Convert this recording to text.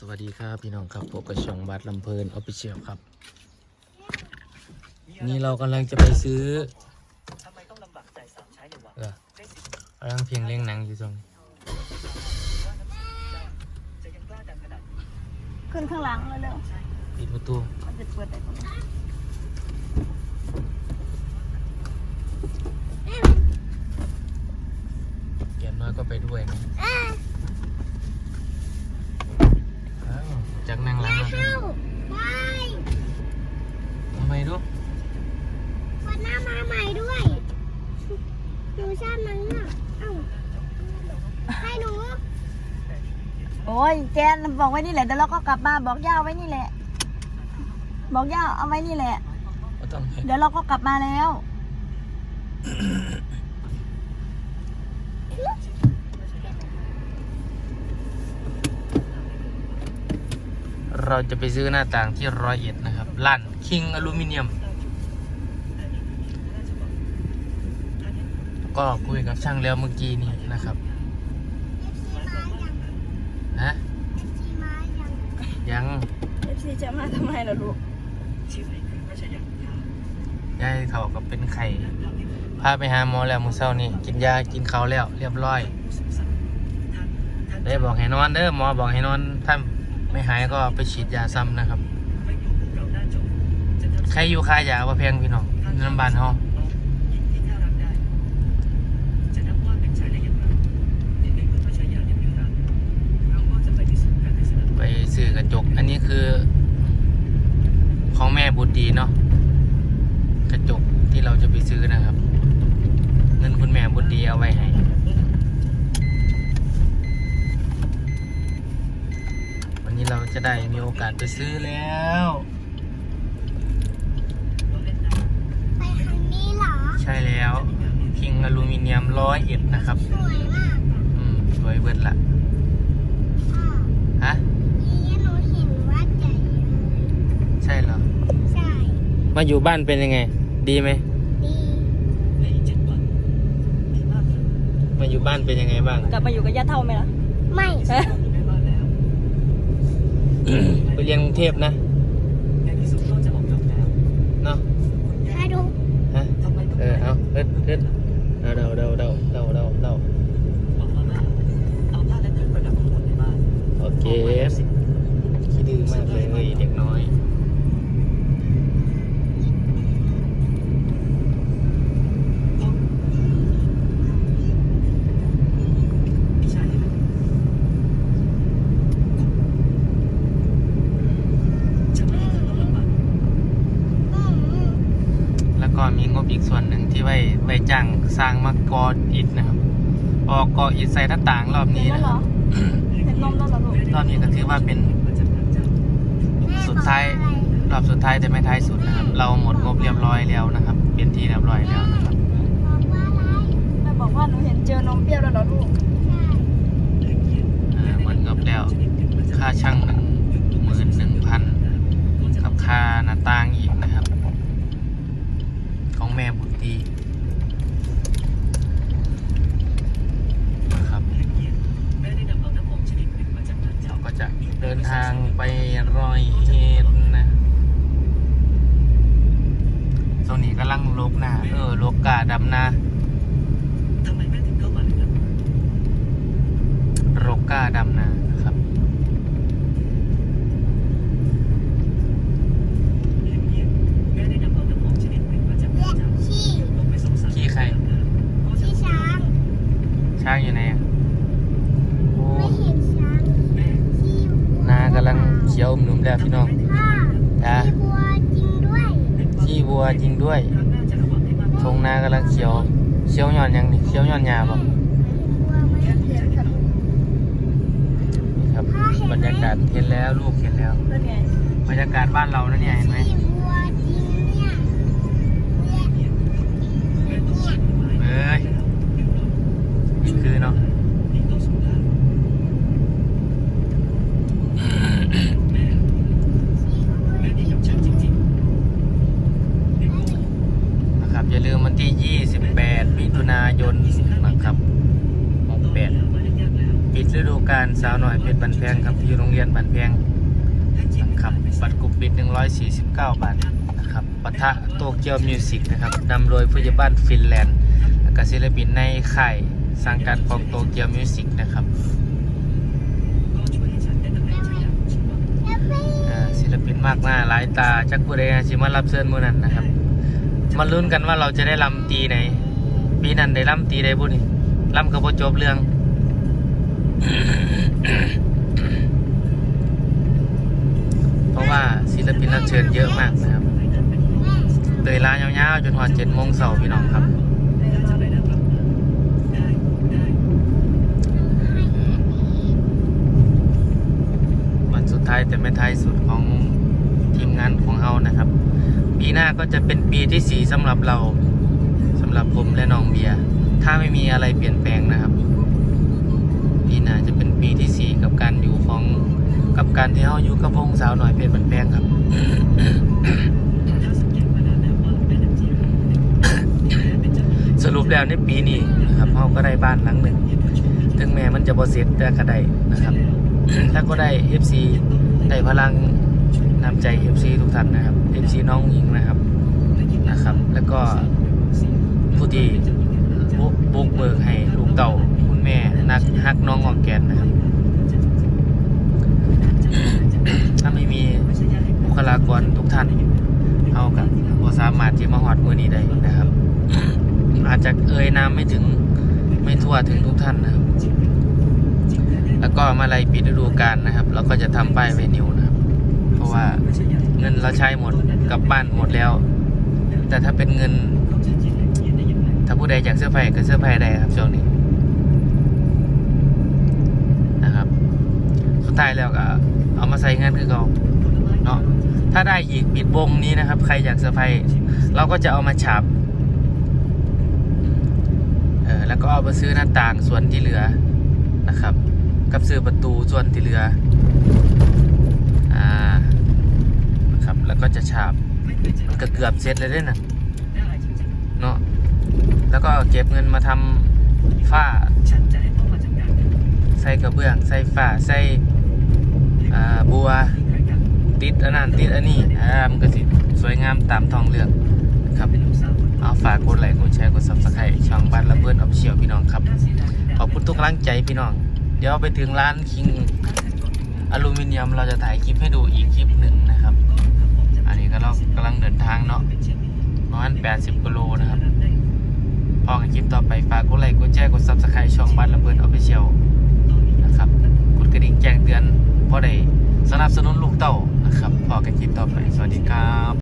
สวัสดีครับพี่น้องครับพบกับช่องบัตรลำเพลินออฟฟิเชียลครับ นี่เรากำลังจะไปซื้อทำไมต้องลำบากใจสามใช้ในวังเออได้สิกำลังเพียงเล่งหนังอยู่ตรงว่าน้ำสิจะยังกล้าดังขนาดนี้ขึ้นข้างหลังเร็วปิดประตูๆมันจะเปิดได้ตรงนี้เกียนน้อยก็ไปด้วยนะอ้าวจากนั่งหลังมา ไป ทำไมดู วันหน้ามาใหม่ด้วยหนูชอบนังอะเอ้าให้หนู โอ้ ยแกนบอกไว้นี่แหละเดี๋ยวเราก็กลับมาบอกย่าไว้นี่แหละ บอกย่าเอาไว้นี่แหละ ก็ต้องให้เดี๋ยวเราก็กลับมาแล้ว เราจะไปซื้อหน้าต่างที่ร้อยเอ็ดนะครับร้านคิงอลูมิเนียม ก็คุยกับช่างแล้วเมื่อกี้นี้นะครับฮะ ยังเอฟซีจะมาทำไมล่ะลูกชีวิตไม่ใช่อย่างยากยายเขากับเป็นไข่พาไปหาหมอแล้วมื้อเช้านี้กินยากินข้าวแล้ว เรียบร้อยสงสารท่านท่านได้บอกให้นอนเด้อหมอบอกให้นอนถ้าไม่หายก็ไปฉีดยาซ้ำนะครับไม่อยู่พวกเราหน้าจบจะทำใครอยู่ค่ายาว่าแพงพี่น้องน้ำบานเฮาหญิงที่น่ารักได้ จะนับว่าเป็นชายได้อย่างไรในเมื่อพระชายายังไม่รักเราก็จะไปพิสูจน์กันในสนาม ไป ซื้อกระจก อันนี้คือ ของแม่บุตรดีเนาะกระจกที่เราจะไปซื้อนะครับ เงินคุณแม่บุตรดีเอาไว้ให้วันนี้เราจะได้มีโอกาสไปซื้อแล้วไปทางนี้เหรอ ใช่แล้ว คิงอลูมิเนียมร้อยเอ็ดนะครับ สวยมาก อืม สวยเบิดละ อ่า ฮะ นี่หนูเห็นว่าใหญ่เลย ใช่เหรอ ใช่ มาอยู่บ้านเป็นยังไง ดีไหมดีในอีกเจ็ดวันดีมากเลยมาอยู่บ้านเป็นยังไงบ้าง กลับมาอยู่กับย่าเท่าไหมล่ะ ไม่แม่บ้านแล้วไปเรียนกรุงเทพนะในที่สุดก็จะออกดอกแล้วเนาะให้ดูฮะทำไมต้องเออเอาเฮ็ดเฮ็ดเอาเดาเดาเดาเดาเดาเดา บอกมาว่าเอาผ้าและเครื่องประดับทั้งหมดในบ้าน โอเคขี้ดื้อมากเลยเด็กน้อย พี่ชายเห็นไหมฉันไม่ให้เธอต้องลำบาก อืมอืม แล้วก็มีงบอีกส่วนหนึ่ง ที่ไว้ไว้จ้างสร้างมากออิฐนะครับออกกออิฐใส่หน้าต่างรอบนี้เห็นแล้วนะเหครรัอบเห็นนมแล้วเหรอลูกรอบนี้ก็ถือว่าเป็นสุดท้ายรอบสุดท้ายแต่ไม่ท้ายสุดนะครับ เราหมดงบเรียบร้อยแล้วนะครับ เป็นที่เรียบร้อยแล้วนะครับ แม่บอกว่าหนูเห็นเจอนมเปรี้ยวแล้วเหรอลูก อ่าหมดงบแล้ว ค่าช่างหนึ่งหมื่นหนึ่งพันกับค่าหน้าต่างอีกนะครับ ของแม่บุตรดีนะครับ แม่ได้นำเอาน้ำหอมชนิดหนึ่งมาจากร้าน เรา เช่า ก็จะเดินทางไปรอยเอ็ดนะตร งนี้กำลังลกหนาเออลกกาดำนาทำไมแม่ถึงเข้ามาเลยล่ะรกกาดำนาครับเงียบๆแม่ได้นำเอาน้ำหอมชนิดหนึ่งมาจากร้านเช่าขี้ลงไปสงสารขี้ใครขี้ช้าง ช้างอยู่ไหนอะโอ้ไม่เห็นช้างแม่ขี้วัวนากำลังเขียวนุ่มๆแล้วพี่น้องพ่อจ้า ขี้วัวจริงด้วย ขี้วัวจริงด้วยทงนากำลังเขียวเขียวหย่อนยังนี่เขียวหย่อนหยาบ่วัวไม่เห็นครับนี่ครับบรรยากาศเห็นแล้วลูกเห็นแล้วบรรยากาศบ้านเรานั่นเนี่ยเห็นไหมเนี่ยเนี่ยแม่ต้องช่วยไว้เอ้ยคือเนาะ นี่ต้องสูงแล้วแม่แม่ดีกับฉันจริงๆ นะครับอย่าลืมวันที่ 28มิ ถุนายนนะครับ68ปิดฤดูกาลสาวหน่อยเพชรบันแพงครับอยู่โรงเรียนบันแพงนะครับบัตรกลุ่มปิด 149 บาทนะครับปะทะโตเกียวมิวสิกนะครับนำโดยผู้ใหญ่บ้านฟินแลนด์และก็ศิลปินในค่ายสังกัดของโตเกียวมิวสิกนะครับศิลปินมากหน้าหลายตาจักผู้ใดสิมารับเชิญมือนั้นนะครับมาลุ้นกันว่าเราจะได้ลำตีไหน ปีนั้นได้ลำตีใดบุนี่ลำก็บ่จบเรื่องเพราะว่าศิลปินรับเชิญเยอะมากนะครับเตยลายาวๆจนหอดเจ็ดโมงเสาร์พี่น้องครับวันสุดท้ายแต่ไม่ท้ายสุดของทีมงานของเรานะครับ ปีหน้าก็จะเป็นปีที่สี่สำหรับเราำหรับผมและน้องเบียร์ถ้าไม่มีอะไรเปลี่ยนแปลงนะครับ ปีหน้าจะเป็นปีที่สี่กับการอยู่ของกับการที่เราอยู่กับวงสาวหน่อยเป็นบันแปลงครับถ้าสังเกตมานานแม่น้ำจีนแม้เป็นเจ้าสรุปแล้วในปีนี้นะครับเราก็ได้บ้านหลังหนึ่งถึงแม้มันจะบอเสร็จแต่ก็ได้นะครับ ถ้าก็ได้ FC ได้พลังนำใจ FC ทุกท่านนะครับ FC น้องหญิงนะครับนะครับ แล้วก็ ผู้ที่บุกเบิกให้ลูกเต่าคุณแม่นักฮักน้องงองแกนนะครับ ถ้าไม่มีบุคลากรทุกท่านเอากับบสามารถที่มาหอดมือนี้ได้นะครับ อาจจะเอ่ยนามไม่ถึงไม่ทั่วถึงทุกท่านนะครับ แล้วก็มาลัยปิดฤดูกาลนะครับ เราก็จะทำป้ายไวนิวนะครับ เพราะว่าเงินเราใช้หมดกลับบ้านหมดแล้ว แต่ถ้าเป็นเงิน ถ้าผู้ใดอยากเสื้อผ้าก็เสื้อผ้าได้ครับช่วงนี้นะครับ สุดท้ายแล้วก็เอามาใส่เงินคือเขาเนาะถ้าได้อีกปิดวงนี้นะครับ ใครอยากเสื้อผ้าเราก็จะเอามาฉาบเออแล้วก็เอาไปซื้อหน้าต่างส่วนที่เหลือนะครับ กับซื้อประตูส่วนที่เหลืออ่านะครับแล้วก็จะฉาบก็เกือบเสร็จเลยเด้นะเนะ แล้วก็เก็บเงินมาทำฝ้าฉันจะให้พ่อมาจัดการใส่กระเบื้อง ใส่ฝ้าใส่อ่าบัวติดอันนั้นติดอันนี้อ่ามันก็สิสวยงามตามท้องเรื่องนะครับเป็นลูกสาวคนเอาฝากกดไลค์กดแชร์กดซับสไครต์ช่องบ้านระเบิดออฟเชียลพี่น้องครับน่าเสียดายที่ขอบคุณทุกกำลังใจพี่น้อง เดี๋ยวไปถึงร้านคิงอลูมิเนียมเราจะถ่ายคลิปให้ดูอีกคลิปหนึ่งนะครับ อันนี้ก็เรากำลังเดินทางเนาะประมาณ80กิโลนะครับ พอกันคลิปต่อไป ฝากกดไลค์กดแชร์กด Subscribe ช่องบ้านระเบิดออฟฟิเชียลนะครับกดกระดิ่งแจ้งเตือนเพราะได้สนับสนุนลูกเต้านะครับพอกันคลิปต่อไป สวัสดีครับ